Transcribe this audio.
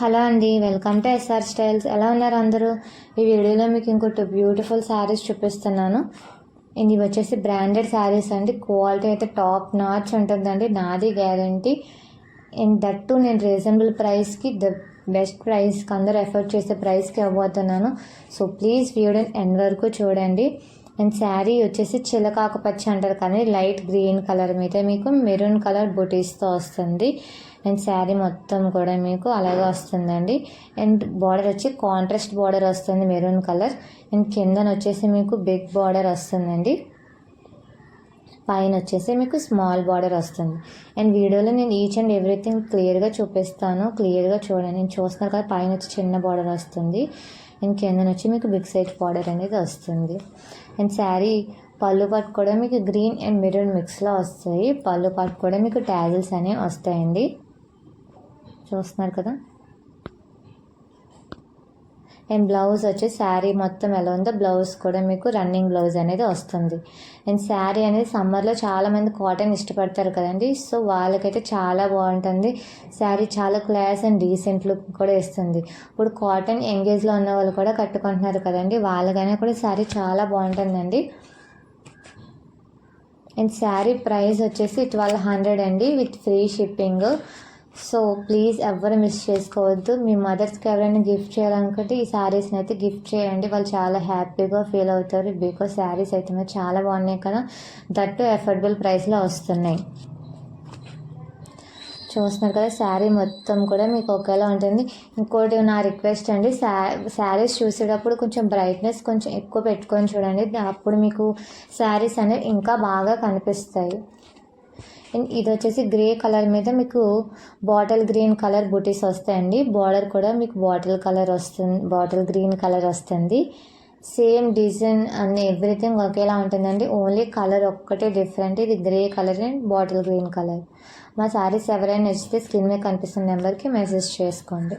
Hello అండి welcome to SR styles ఎలా ఉన్నారు అందరూ? ఈ వీడియోలో మీకు ఇంకోటి బ్యూటిఫుల్ శారీస్ చూపిస్తున్నాను. ఇది వచ్చేసి బ్రాండెడ్ శారీస్ అండి. క్వాలిటీ అయితే టాప్ నాచ్ ఉంటుందండి. నాది గ్యారంటీ అండ్ దట్టు నేను రీజనబుల్ ప్రైస్కి ద బెస్ట్ ప్రైస్కి అందరూ ఎఫర్ట్ చేసే ప్రైస్కి ఇవ్వబోతున్నాను. సో ప్లీజ్ వీడియో ఎండ్ వరకు చూడండి. అండ్ శారీ వచ్చేసి చిలకాకు పచ్చ అంటారు కానీ లైట్ గ్రీన్ కలర్ మీద మీకు మెరూన్ కలర్ బుటీస్తో వస్తుంది. అండ్ శారీ మొత్తం కూడా మీకు అలాగే వస్తుందండి. అండ్ బార్డర్ వచ్చి కాంట్రాస్ట్ బార్డర్ వస్తుంది మెరూన్ కలర్. అండ్ కిందన వచ్చేసి మీకు బిగ్ బార్డర్ వస్తుందండి. పైన వచ్చేసి మీకు స్మాల్ బార్డర్ వస్తుంది. అండ్ వీడియోలో నేను ఈచ్ అండ్ ఎవ్రీథింగ్ క్లియర్గా చూపిస్తాను. క్లియర్గా చూడండి. నేను చూస్తున్నారు కదా పైన వచ్చి చిన్న బార్డర్ వస్తుంది. అండ్ కింద వచ్చి మీకు బిగ్ సైజ్ బార్డర్ అనేది వస్తుంది. అండ్ శారీ పళ్ళు పట్టు కూడా మీకు గ్రీన్ అండ్ మిరర్ మిక్స్లో వస్తాయి. పళ్ళు పట్టు కూడా మీకు ట్యాజిల్స్ అనేవి వస్తాయండి. చూస్తున్నారు కదా? అండ్ బ్లౌజ్ వచ్చి శారీ మొత్తం ఎలా ఉందో బ్లౌజ్ కూడా మీకు రన్నింగ్ బ్లౌజ్ అనేది వస్తుంది. అండ్ శారీ అనేది సమ్మర్లో చాలామంది కాటన్ ఇష్టపడతారు కదండి. సో వాళ్ళకైతే చాలా బాగుంటుంది. శారీ చాలా క్లాస్ అండ్ డీసెంట్ లుక్ కూడా ఇస్తుంది. ఇప్పుడు కాటన్ ఎంగేజ్లో ఉన్న వాళ్ళు కూడా కట్టుకుంటున్నారు కదండి. వాళ్ళకైనా కూడా శారీ చాలా బాగుంటుందండి. అండ్ శారీ ప్రైస్ వచ్చేసి ట్వెల్వ్ హండ్రెడ్ అండి with free shipping. So please ఎవరు మిస్ చేసుకోవద్దు. మీ మదర్స్కి ఎవరైనా గిఫ్ట్ చేయాలనుకుంటే ఈ శారీస్ని అయితే గిఫ్ట్ చేయండి. వాళ్ళు చాలా హ్యాపీగా ఫీల్ అవుతారు. బికాస్ శారీస్ అయితే మీరు చాలా బాగున్నాయి కదా. దట్టు ఎఫర్డబుల్ ప్రైస్లో వస్తున్నాయి. చూస్తున్నారు కదా శారీ మొత్తం కూడా మీకు ఒకేలా ఉంటుంది. ఇంకోటి నా రిక్వెస్ట్ అండి. శా శారీస్ చూసేటప్పుడు కొంచెం బ్రైట్నెస్ కొంచెం ఎక్కువ పెట్టుకొని చూడండి. అప్పుడు మీకు శారీస్ అనేవి ఇంకా బాగా కనిపిస్తాయి. అండ్ ఇది వచ్చేసి గ్రే కలర్ మీద మీకు బాటిల్ గ్రీన్ కలర్ బుటీస్ వస్తాయండి. బార్డర్ కూడా మీకు బాటిల్ కలర్ వస్తుంది బాటిల్ గ్రీన్ కలర్ వస్తుంది. సేమ్ డిజైన్ అన్ని ఎవ్రీథింగ్ ఒకేలా ఉంటుందండి. ఓన్లీ కలర్ ఒక్కటే డిఫరెంట్. ఇది grey colour and bottle green colour. మా శారీస్ ఎవరైనా నచ్చితే స్క్రీన్ మీద కనిపిస్తున్న నెంబర్కి మెసేజ్ చేసుకోండి.